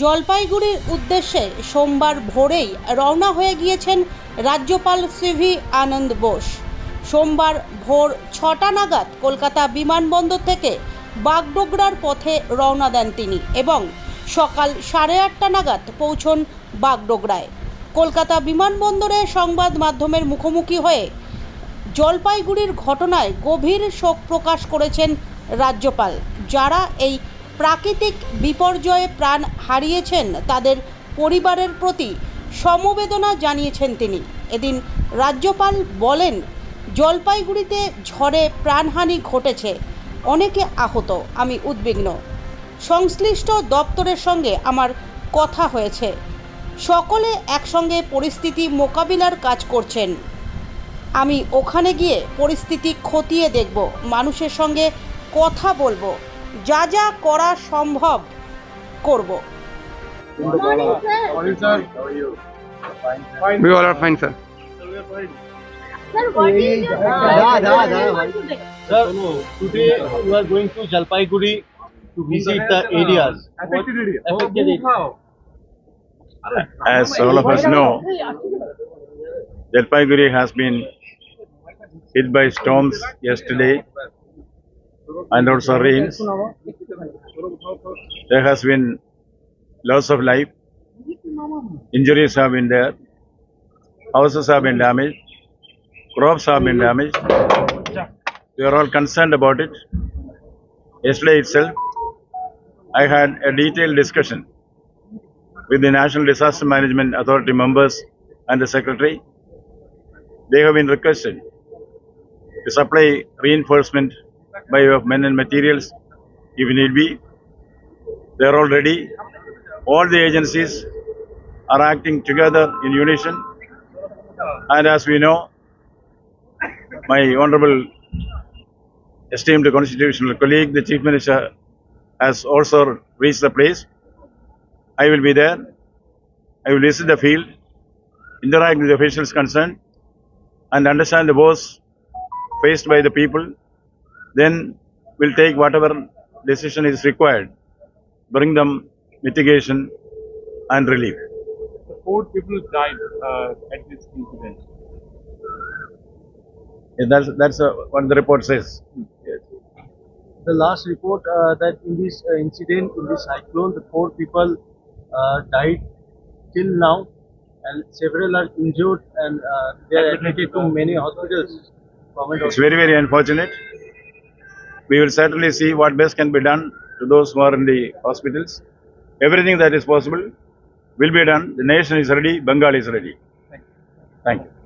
জলপাইগুড়ির উদ্দেশ্যে সোমবার ভোরেই রওনা হয়ে গিয়েছেন রাজ্যপাল সিভি আনন্দ বোস। সোমবার ভোর ছটা নাগাদ কলকাতা বিমানবন্দর থেকে বাগডোগরার পথে রওনা দেন তিনি এবং সকাল সাড়ে আটটা নাগাদ পৌঁছন বাগডোগরায়। কলকাতা বিমানবন্দরে সংবাদ মাধ্যমের মুখোমুখি হয়ে জলপাইগুড়ির ঘটনায় গভীর শোক প্রকাশ করেছেন রাজ্যপাল, যারা এই প্রাকৃতিক বিপর্যয়ে প্রাণ হারিয়েছেন তাদের পরিবারের প্রতি সমবেদনা জানিয়েছেন তিনি। এদিন রাজ্যপাল বলেন, জলপাইগুড়িতে ঝড়ে প্রাণহানি ঘটেছে। অনেকে আহত। আমি উদ্বিগ্ন। সংশ্লিষ্ট দপ্তরের সঙ্গে আমার কথা হয়েছে। সকলে একসঙ্গে পরিস্থিতি মোকাবিলার কাজ করছেন। আমি ওখানে গিয়ে পরিস্থিতি খতিয়ে দেখব। মানুষের সঙ্গে কথা বলব। যা যা করা সম্ভব করব. We all are fine, sir. Sir, what is your? Sir, today you are going to Jalpaiguri to visit the areas. Affected area. Affected area. As all of us know, Jalpaiguri has been hit by storms yesterday and also rains. There has been loss of life. Injuries have been there. Houses have been damaged. Crops have been damaged. We are all concerned about it. Yesterday itself, I had a detailed discussion with the National Disaster Management Authority members and the Secretary. They have been requested to supply reinforcement by way of men and materials if need be. They are all ready. All the agencies are acting together in unison. And as we know, my honorable esteemed constitutional colleague, the Chief Minister, has also reached the place. I will be there. I will visit the field, interact with the officials concerned, and understand the woes faced by the people. Then we'll take whatever decision is required, bring them mitigation and relief. Four people died uh, at this incident. Yeah, That's, that's uh, what the report says. Yes. The last report uh, that in this uh, incident, in this cyclone, the four people uh, died till now and several are injured and uh, they are admitted to many hospitals. It's very, very unfortunate. We will certainly see what best can be done to those who are in the hospitals. Everything that is possible will be done. The nation is ready, Bengal is ready. Thank you.